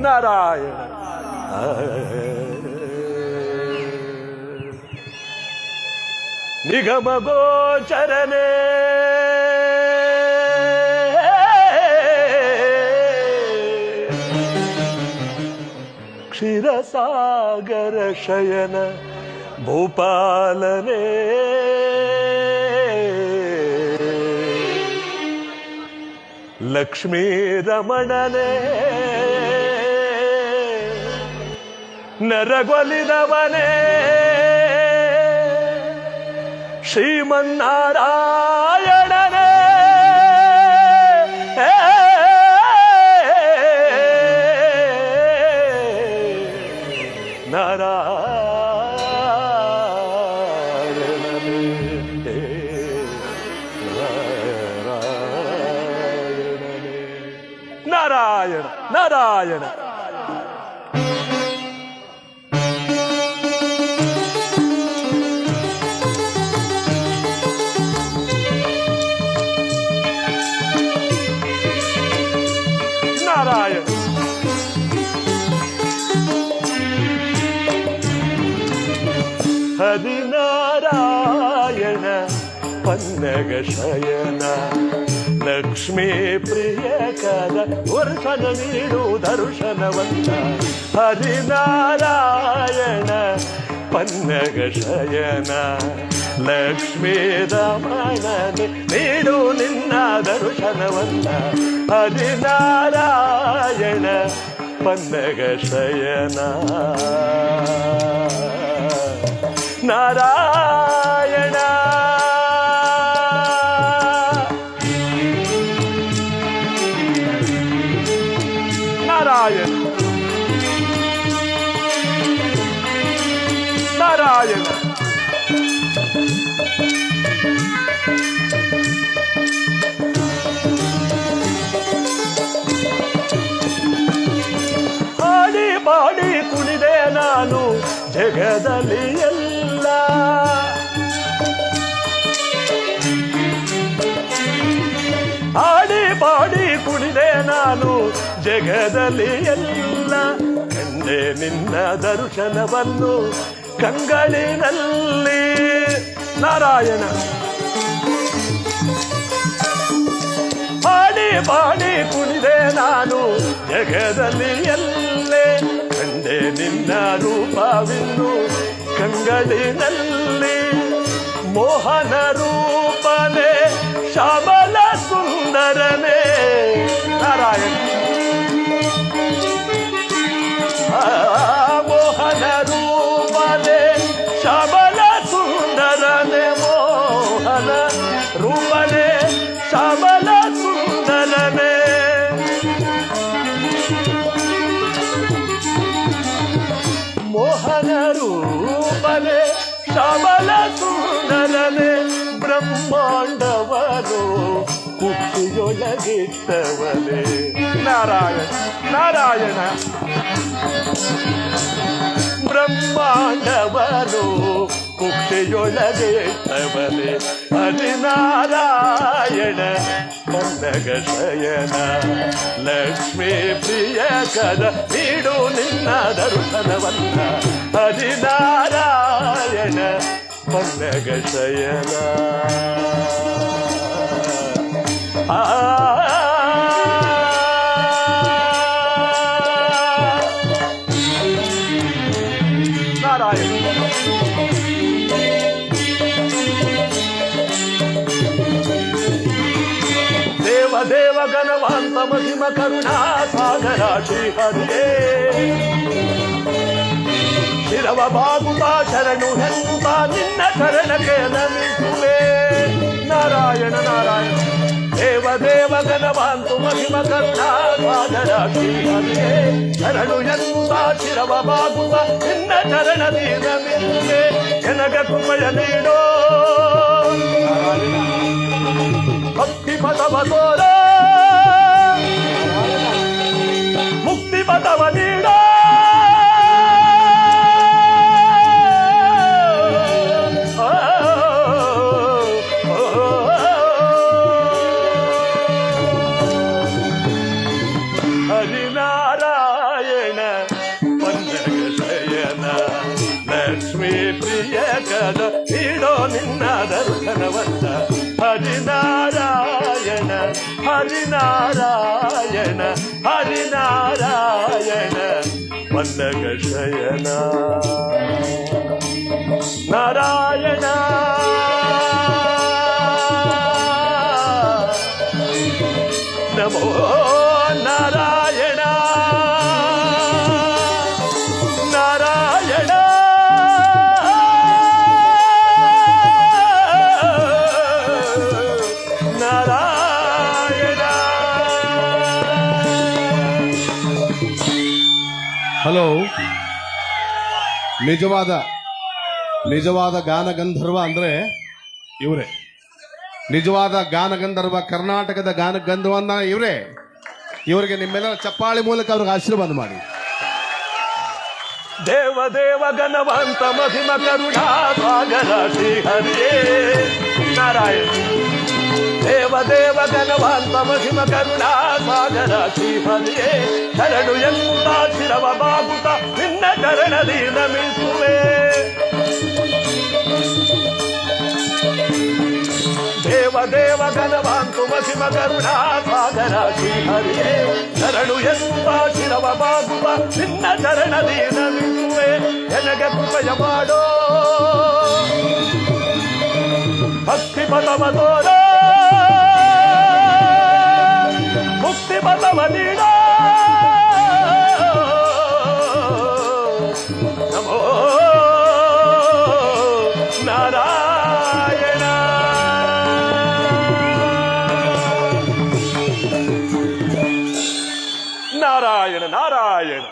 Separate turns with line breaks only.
ನಾರಾಯಣ ನಿಗಮ ಗೋಚರನೇ క్షీరసాగర శయన భూపాలనే లక్ష్మీ రమణనే ನರಗೊಲಿದವನೇ ಶ್ರೀಮನ್ನಾರಾಯಣನೇ നാരായണ നാരായണ നാരായണ ഹരിനാരായണ പന്നക ശയന లక్ష్మీ ప్రియ కద వర్షన నీడు దర్శనవంత హరినారాయణ పన్నగ శయన. లక్ష్మీ రమణ నీడు నిన్న దర్శనవంత. హరినారాయణ పన్నగ శయన. ನಾರಾಯಣ ನಾರಾಯಣ ಹಾಡಿ ಬಾಡಿ ಕುಣಿದೆ ನಾನು ಜಗದಲ್ಲಿ ಎಲ್ಲ ಕುಣಿದೆ ನಾನು ಜಗದಲ್ಲಿ ಎಲ್ಲ ಕಂಡೆ ನಿನ್ನ ದರ್ಶನವನ್ನು ಕಂಗಳಿನಲ್ಲಿ. ನಾರಾಯಣ. ಪಾಡಿ ಪಾಡಿ ಕುಣಿದೆ ನಾನು ಜಗದಲ್ಲಿ ಎಲ್ಲೇ, ಕಂಡೆ ನಿನ್ನ ರೂಪವಿನ್ನು ಕಂಗಳಿನಲ್ಲಿ. ಮೋಹನ ರೂಪನೆ ಶ್ಯಾಮಲ ರೂಪನೆ ಶ್ಯಾಮಲ ಸುಂದರನೆ ಮೋಹನ ರೂಪನೆ ಶ್ಯಾಮಲ ಸುಂದರನೆ ಬ್ರಹ್ಮಾಂಡವನು ಕುಕ್ಷಿಯೊಳಗಿಟ್ಟವನೇ ನಾರಾಯಣ ನಾರಾಯಣ ಬ್ರಹ್ಮಾಂಡವನು കുക്ഷിയൊഴകേട്ടവനെ ഹരിനാരായണ കൊണ്ടകശയന ലക്ഷ്മി പ്രിയ കഥ ഇടു നിന്ന ദർശനവന്ന ഹരിനാരായണ കൊണ്ടകശയന ആ. നാരായണ. సంపమ కరుణా సాగరా శ్రీహరియే. శిరవ బాగుతా శరణు హెంగుతా నిన్న శరణకే నమితులే నారాయణ నారాయణ. దేవదేవ గణవాంతు మహిమ కరుణా సాగరా శ్రీహరియే. శరణు హెంగుతా శిరవ బాగుతా నిన్న శరణది నమితులే జనగ కుమయ నీడో. భక్తి పదవ తోరా బతవనీడా హరినారాయణ పంచగశయన లక్ష్మీ ప్రియ కద ఈడో నిన్న దర్శనవంత హరినారాయణ హరినారాయణ హరినారాయణ పల్లగ శయన నారాయణ. నమో నారాయణ. నారాయణ. నారాయణ
ಹಲೋ. ನಿಜವಾದ ನಿಜವಾದ ಗಾನಗಂಧರ್ವ ಅಂದ್ರೆ ಇವರೇ. ನಿಜವಾದ ಗಾನಗಂಧರ್ವ ಕರ್ನಾಟಕದ ಗಾನ ಗಂಧರ್ವ ಇವರೇ. ಇವರಿಗೆ ನಿಮ್ಮೆಲ್ಲರ ಚಪ್ಪಾಳಿ ಮೂಲಕ ಅವ್ರಿಗೆ ಆಶೀರ್ವಾದ ಮಾಡಿ.
ದೇವ ದೇವ ಗಣವಂತ ಮಹಿಮ, ಕರುಣಾ ಸಾಗರ ಶ್ರೀ ಹರಿಯೇ ನಾರಾಯಣ. దేవ కరుణా సాగర శ్రీపదే శరణు ఎంత శిరవ బాగుత నిన్న శరణది నమిసువే దేవ కరుణా సాగర శ్రీహరే శరణు ఎంత శిరవ బాగుత నిన్న శరణది నమిసువే జనగ కృపయవాడో భక్తి పదమతోరా పదమలీడా నమో నారాయణ. నారాయణ నారాయణ.